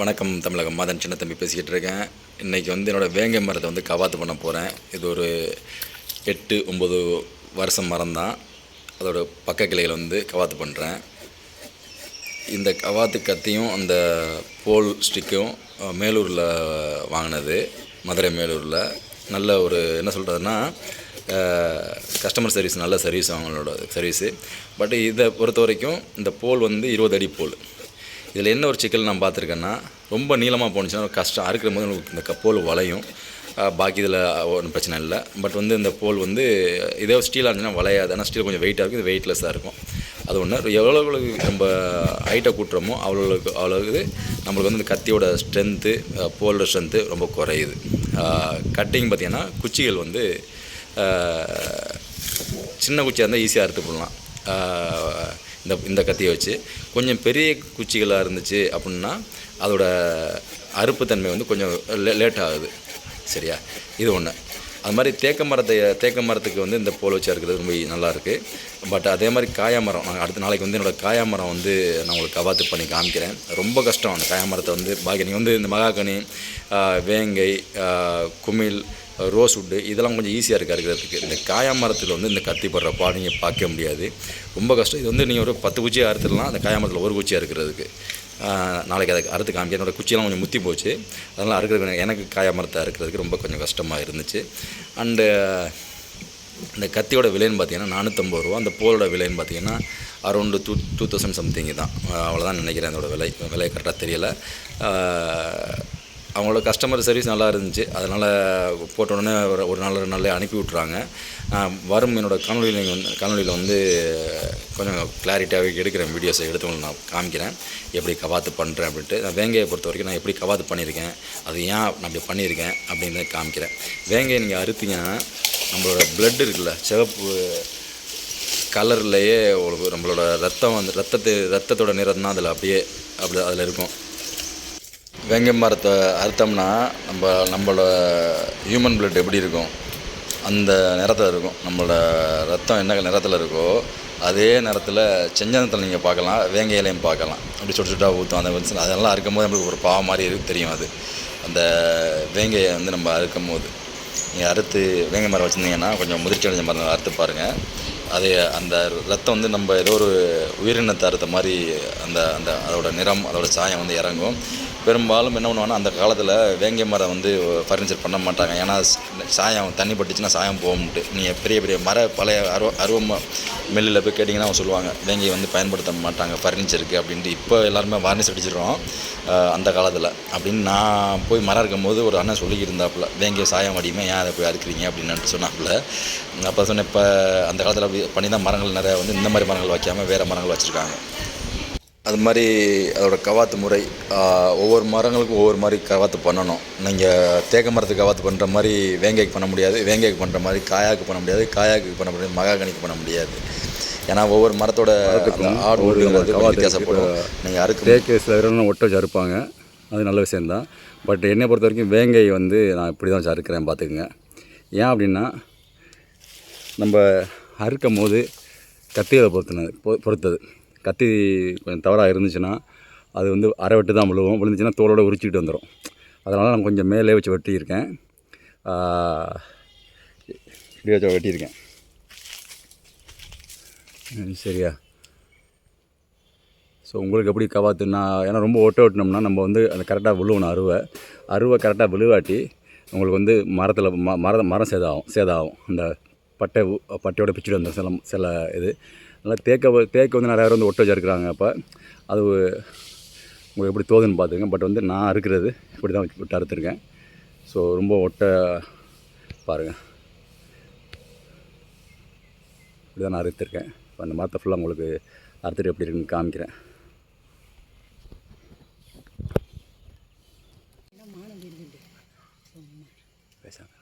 வணக்கம் தமிழகம். மாதன் சின்ன தம்பி பேசிக்கிட்டு இருக்கேன். இன்றைக்கி வந்து என்னோடய வேங்கை மரத்தை வந்து கவாத்து பண்ண போகிறேன் இது ஒரு எட்டு ஒம்பது வருஷம் மரம் தான். அதோடய பக்க கிளைகளை வந்து கவாத்து பண்ணுறேன் இந்த கவாத்து கத்தியும் அந்த போல் ஸ்டிக்கும் மேலூரில் வாங்கினது. மதுரை மேலூரில். நல்ல ஒரு என்ன சொல்கிறதுன்னா கஸ்டமர் சர்வீஸ் நல்ல சர்வீஸ் அவங்களோட சர்வீஸு பட் இதை பொறுத்த வரைக்கும் இந்த போல் வந்து இருபது அடி போல். இதில் என்ன ஒரு சிக்கல் நான் பார்த்துருக்கேன்னா ரொம்ப நீளமாக போணுச்சுன்னா ஒரு கஷ்டம். அறுக்கிற போது உங்களுக்கு இந்த க- போல் வளையும். பாக்கி இதில் ஒன்றும் பிரச்சனை இல்லை. பட் வந்து இந்த போல் வந்து இதே ஸ்டீலாக இருந்துச்சுன்னா வளையாது. ஆனால் ஸ்டீல் கொஞ்சம் வெயிட்டாக இருக்கும் இது வெயிட்லெஸ்ஸாக இருக்கும். அது ஒன்று எவ்வளோ நம்ம ஹைட்டை கூட்டுறோமோ அவ்வளோவுக்கு அவ்வளோவுக்கு நம்மளுக்கு வந்து இந்த கத்தியோட ஸ்ட்ரென்த்து போலோட ஸ்ட்ரென்த்து ரொம்ப குறையுது. கட்டிங் பார்த்திங்கன்னா குச்சிகள் வந்து சின்ன குச்சியாக இருந்தால் ஈஸியாக அறுத்து போடலாம். இந்த இந்த கத்தியை வச்சு. கொஞ்சம் பெரிய குச்சிகளாக இருந்துச்சு அப்படின்னா அதோட அறுப்புத்தன்மை வந்து கொஞ்சம் லே லேட் ஆகுது. சரியா? இது ஒன்று அது மாதிரி தேக்க மரத்தை தேக்க மரத்துக்கு வந்து இந்த போல் வச்சு இருக்கிறது ரொம்ப நல்லாயிருக்கு பட் அதே மாதிரி காயா மரம் நான் அடுத்த நாளைக்கு வந்து என்னோடய காயா மரம் வந்து நான் உங்களுக்கு கவாத்து பண்ணி காமிக்கிறேன். ரொம்ப கஷ்டம் அந்த காயா மரத்தை வந்து. பாக்கி நீங்கள் வந்து இந்த மகாகனி வேங்கை குமிழ் ரோஸ் வுட்டு இதெல்லாம் கொஞ்சம் ஈஸியாக இருக்குது அறுக்கிறதுக்கு. இந்த காயா மரத்தில் வந்து இந்த கத்தி படுற பாடு நீங்கள் பார்க்க முடியாது. ரொம்ப கஷ்டம். இது வந்து நீங்கள் ஒரு பத்து குச்சியை அறுத்துடலாம். அந்த காயா மரத்தில் ஒரு குச்சியாக இருக்கிறதுக்கு நாளைக்கு அதை அறுத்து காமிக்க என்னோடய குச்சியெல்லாம் கொஞ்சம் முத்தி போச்சு. அதனால் அறுக்கிறது எனக்கு காயா மரத்தை அறுக்கிறதுக்கு ரொம்ப கொஞ்சம் கஷ்டமாக இருந்துச்சு. அண்டு இந்த கத்தியோட விலைன்னு பார்த்தீங்கன்னா நானூற்றம்பது ரூபா. அந்த போலோட விலைன்னு பார்த்தீங்கன்னா around two two thousand something தான். அவ்வளோதான் நினைக்கிறேன். அதோட விலை விலை கரெக்டாக தெரியல. அவங்களோட கஸ்டமர் சர்வீஸ் நல்லா இருந்துச்சு. அதனால் போட்ட உடனே ஒரு ஒரு நாள் ரெண்டு நாள்லயே அனுப்பி விட்றாங்க வரும் என்னோடய காணொலியில் வந்து காணொலியில் வந்து கொஞ்சம் கிளாரிட்டியாகவே எடுக்கிறேன். வீடியோஸை எடுத்து நான் காமிக்கிறேன். எப்படி கவாத்து பண்ணுறேன் அப்படின்ட்டு. நான் வேங்கையை பொறுத்த வரைக்கும் நான் எப்படி கவாத்து பண்ணியிருக்கேன் அது ஏன் நான் அப்படி பண்ணியிருக்கேன் அப்படின்னு காமிக்கிறேன். வேங்கையை நீங்கள் அறுத்தீங்கன்னா நம்மளோட பிளட் இருக்குல்ல சிவப்பு கலர்லேயே நம்மளோட ரத்தம் வந்து ரத்தத்து ரத்தத்தோட நிறம் தான் அதில் அப்படியே அப்படி அதில் இருக்கும். வேங்கை மரத்தை அறுத்தோம்னா நம்ம நம்மளோட ஹியூமன் பிளட் எப்படி இருக்கும்? அந்த நிறத்தில் இருக்கும். நம்மளோட ரத்தம் என்ன நிறத்தில் இருக்கோ அதே நேரத்தில் செஞ்சனத்தில் நீங்கள் பார்க்கலாம் வேங்கை இலையும் பார்க்கலாம். அப்படி சுட்டு சுட்டாக ஊற்றும் அந்த வந்து அதெல்லாம் அறுக்கும் போது நம்மளுக்கு ஒரு பாவம் மாதிரி இருக்கு தெரியும் அது. அந்த வேங்கையை வந்து நம்ம அறுக்கும் போது நீங்கள் அறுத்து வேங்கை மரம் வச்சுருந்தீங்கன்னா கொஞ்சம் முதிர்ச்சி அடைஞ்ச மரம் அறுத்து பாருங்கள் அதே அந்த ரத்தம் வந்து நம்ம ஏதோ ஒரு உயிரினத்தை அறுத்த மாதிரி அந்த அந்த அதோடய நிறம் அதோட சாயம் வந்து இறங்கும். பெரும்பாலும் என்ன பண்ணுவாங்கன்னா அந்த காலத்தில் வேங்கை மரம் வந்து ஃபர்னிச்சர் பண்ண மாட்டாங்க. ஏன்னா சாயம் தண்ணி பட்டுச்சுன்னா சாயம் போகும்ட்டு. நீங்கள் பெரிய பெரிய மர பழைய அருவ அருவமாக மெல்லில் போய் கேட்டிங்கன்னா அவங்க சொல்லுவாங்க வேங்கையை வந்து பயன்படுத்த மாட்டாங்க ஃபர்னிச்சருக்கு அப்படின்ட்டு. இப்போ எல்லாருமே வார்னிஷ் அடிச்சிடுறோம் அந்த காலத்தில். அப்படின்னு நான் போய் மரம் இருக்கும் போது ஒரு அண்ணன் சொல்லிக்கிட்டு இருந்தாப்புல வேங்கை சாயம் அடியுமே ஏன் அதை போய் அறுக்கிறீங்க? அப்படின்னு சொன்னாப்புல. அப்போ சொன்னேன் இப்போ அந்த காலத்தில் அப்படி பண்ணி தான் மரங்கள் நிறையா வந்து இந்த மாதிரி மரங்கள் வைக்காமல் வேறு மரங்கள் வச்சுருக்காங்க. அது மாதிரி அதோட கவாத்து முறை ஒவ்வொரு மரங்களுக்கும் ஒவ்வொரு மாதிரி கவாத்து பண்ணணும். நீங்கள் தேக்க மரத்துக்கு கவாத்து பண்ணுற மாதிரி வேங்கைக்கு பண்ண முடியாது வேங்கைக்கு பண்ணுற மாதிரி காயாக்கு பண்ண முடியாது காயாக்கு பண்ண முடியாது மகாகனிக்கு பண்ண முடியாது. ஏன்னா ஒவ்வொரு மரத்தோட ஆடு வித்தியாசப்படும். நீங்கள் அறுக்கும் தேக்கு சில ஒட்ட வச்சு அறுப்பாங்க அது நல்ல விஷயந்தான் பட் என்னை பொறுத்த வரைக்கும் வேங்கை வந்து நான் இப்படி தான் வச்சு அறுக்கிறேன் பார்த்துக்குங்க. ஏன் அப்படின்னா நம்ம அறுக்கும் போது கத்தியை பொறுத்துனது பொ- பொறுத்தது. கத்தி கொஞ்சம் தவறாக இருந்துச்சுன்னா அது வந்து அரை வெட்டு தான் விழுவும். விழுந்துச்சுன்னா தோலோட உரிச்சிக்கிட்டு வந்துடும் அதனால் நான் கொஞ்சம் மேலே வச்சு வெட்டியிருக்கேன். இப்படி வச்சு வெட்டியிருக்கேன். சரியா? ஸோ உங்களுக்கு எப்படி கவாத்துனா ஏன்னா ரொம்ப ஒட்ட ஓட்டினோம்னா நம்ம வந்து அந்த கரெக்டாக விழுவணும் அருவை. அருவை கரெக்டாக விழுவாட்டி உங்களுக்கு வந்து மரத்தில் ம மர மரம் சேதாகும் சேதாகும் அந்த பட்டை பட்டையோட பிச்சுட்டு வந்துடும் சில சில இது. நல்லா தேக்க தேக்க தேக்கு வந்து நிறையா பேர் வந்து ஒட்ட வச்சிருக்கிறாங்க. அப்போ அது உங்களுக்கு எப்படி தோதுன்னு பார்த்துங்க பட் வந்து நான் அறுக்கிறது இப்படி தான் விட்டு அறுத்துருக்கேன். ஸோ ரொம்ப ஒட்ட பாருங்கள் இப்படி தான் நான் அறுத்துருக்கேன். இப்போ அந்த மரத்தை ஃபுல்லாக உங்களுக்கு அறுத்துட்டு எப்படி இருக்குன்னு காமிக்கிறேன். பேசாங்க